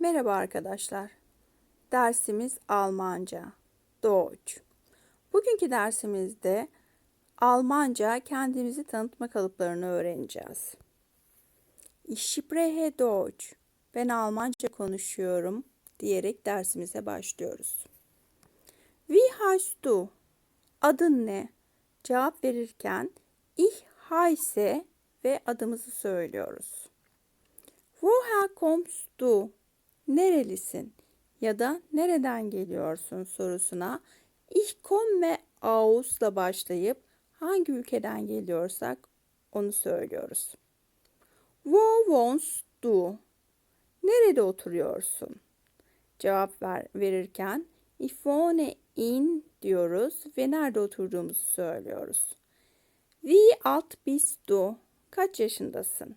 Merhaba arkadaşlar. Dersimiz Almanca. Deutsch. Bugünkü dersimizde Almanca kendimizi tanıtma kalıplarını öğreneceğiz. Ich spreche Deutsch. Ben Almanca konuşuyorum diyerek dersimize başlıyoruz. Wie heißt du? Adın ne? Cevap verirken ich heiße ve adımızı söylüyoruz. Woher kommst du? Nerelisin? Ya da nereden geliyorsun sorusuna ich komme aus'la başlayıp hangi ülkeden geliyorsak onu söylüyoruz. Wo wohnst du? Nerede oturuyorsun? Cevap ver, verirken ich wohne in diyoruz ve nerede oturduğumuzu söylüyoruz. Wie alt bist du? Kaç yaşındasın?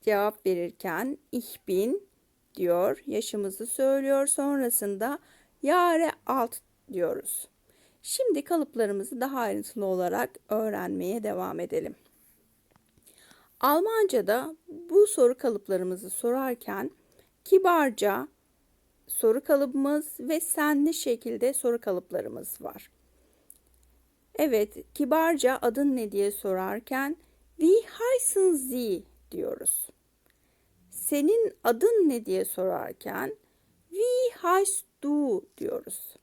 Cevap verirken ich bin diyor, yaşımızı söylüyor. Sonrasında yare alt diyoruz. Şimdi kalıplarımızı daha ayrıntılı olarak öğrenmeye devam edelim. Almanca'da bu soru kalıplarımızı sorarken kibarca soru kalıbımız ve senli şekilde soru kalıplarımız var. Evet, kibarca adın ne diye sorarken wie heißen Sie diyoruz. Senin adın ne diye sorarken wie heißt du diyoruz.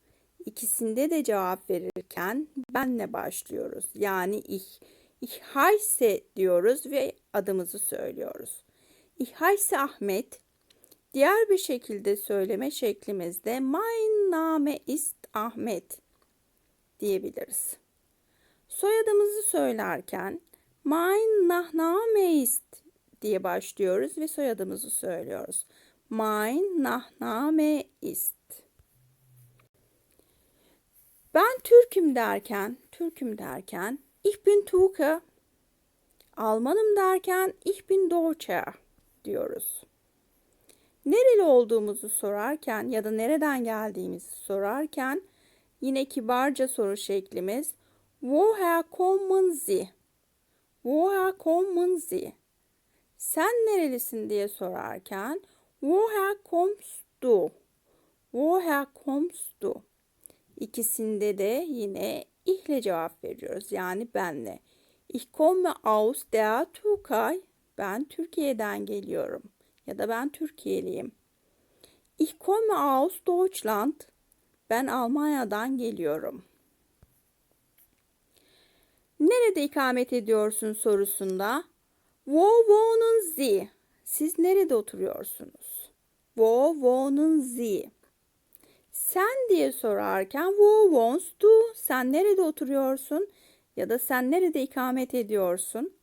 İkisinde de cevap verirken benle başlıyoruz. Yani ich. Ich heiße diyoruz ve adımızı söylüyoruz. Ich heiße Ahmet. Diğer bir şekilde söyleme şeklimizde mein Name ist Ahmet diyebiliriz. Soyadımızı söylerken mein Nachname ist diye başlıyoruz ve soyadımızı söylüyoruz. Mein Nachname ist. Ben Türk'üm derken, Türk'üm derken ich bin Türke. Almanım derken ich bin Deutscher diyoruz. Nereli olduğumuzu sorarken ya da nereden geldiğimizi sorarken yine kibarca soru şeklimiz Woher kommen Sie? Woher kommen Sie? Sen nerelisin diye sorarken Woher kommst du? Woher kommst du? İkisinde de yine ihle cevap veriyoruz. Yani benle. Ich komme aus der Türkei. Ben Türkiye'den geliyorum. Ya da ben Türkiye'liyim. Ich komme aus Deutschland. Ben Almanya'dan geliyorum. Nerede ikamet ediyorsun sorusunda Wo wohnen Sie? Siz nerede oturuyorsunuz? Wo wohnen Sie? Sen diye sorarken wo wohnst du? Sen nerede oturuyorsun? Ya da sen nerede ikamet ediyorsun?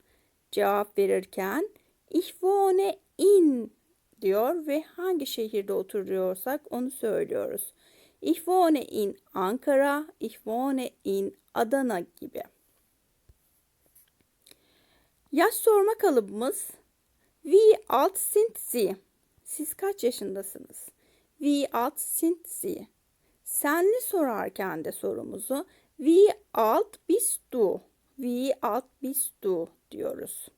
Cevap verirken ich wohne in diyor ve hangi şehirde oturuyorsak onu söylüyoruz. Ich wohne in Ankara, ich wohne in Adana gibi. Yaş sorma kalıbımız Wie alt sind Sie? Siz kaç yaşındasınız? Wie alt sind Sie? Senli sorarken de sorumuzu Wie alt bist du? Wie alt bist du diyoruz.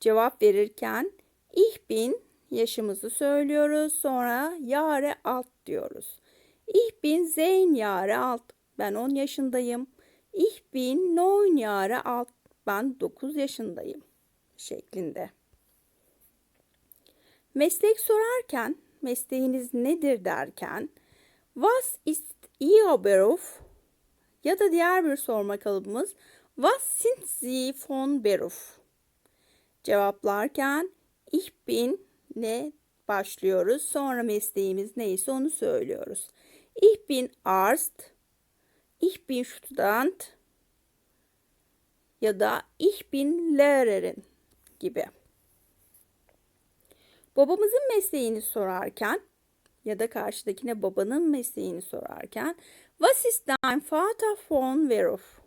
Cevap verirken Ich bin yaşımızı söylüyoruz. Sonra Jahre alt diyoruz. Ich bin zehn Jahre alt. Ben 10 yaşındayım. Ich bin neun Jahre alt ben 9 yaşındayım şeklinde. Meslek sorarken mesleğiniz nedir derken Was ist Ihr Beruf? Ya da diğer bir sorma kalıbımız Was sind Sie von Beruf? Cevaplarken Ich bin ne başlıyoruz. Sonra mesleğimiz neyse onu söylüyoruz. Ich bin Arzt. Ich bin Student ya da ich bin Lehrerin gibi. Babamızın mesleğini sorarken ya da karşıdakine babanın mesleğini sorarken Was ist dein Vater von Beruf?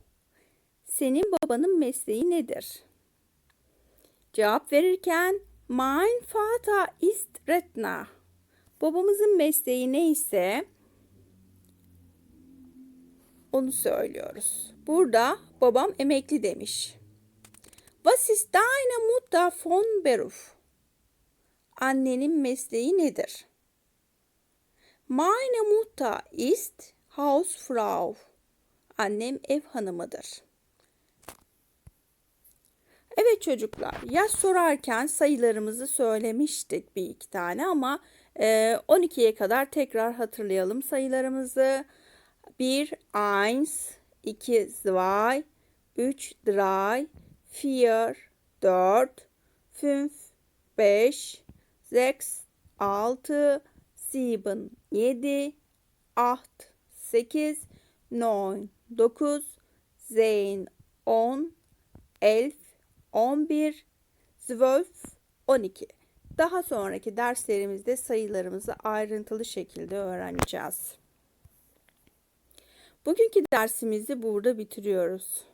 Senin babanın mesleği nedir? Cevap verirken Mein Vater ist Redner. Babamızın mesleği neyse onu söylüyoruz. Burada babam emekli demiş. Was ist deine Mutter von Beruf? Annenin mesleği nedir? Meine Mutter ist Hausfrau. Annem ev hanımıdır. Evet çocuklar, yaş sorarken sayılarımızı söylemiştik bir iki tane ama e, 12'ye kadar tekrar hatırlayalım sayılarımızı. 1, 1, 2, 2, 3, 3, 4, 4, 5, 5, 6, 6, 7, 7, 8, 8, 9, 9, 10, 11, 11, 12, 12. Daha sonraki derslerimizde sayılarımızı ayrıntılı şekilde öğreneceğiz. Bugünkü dersimizi burada bitiriyoruz.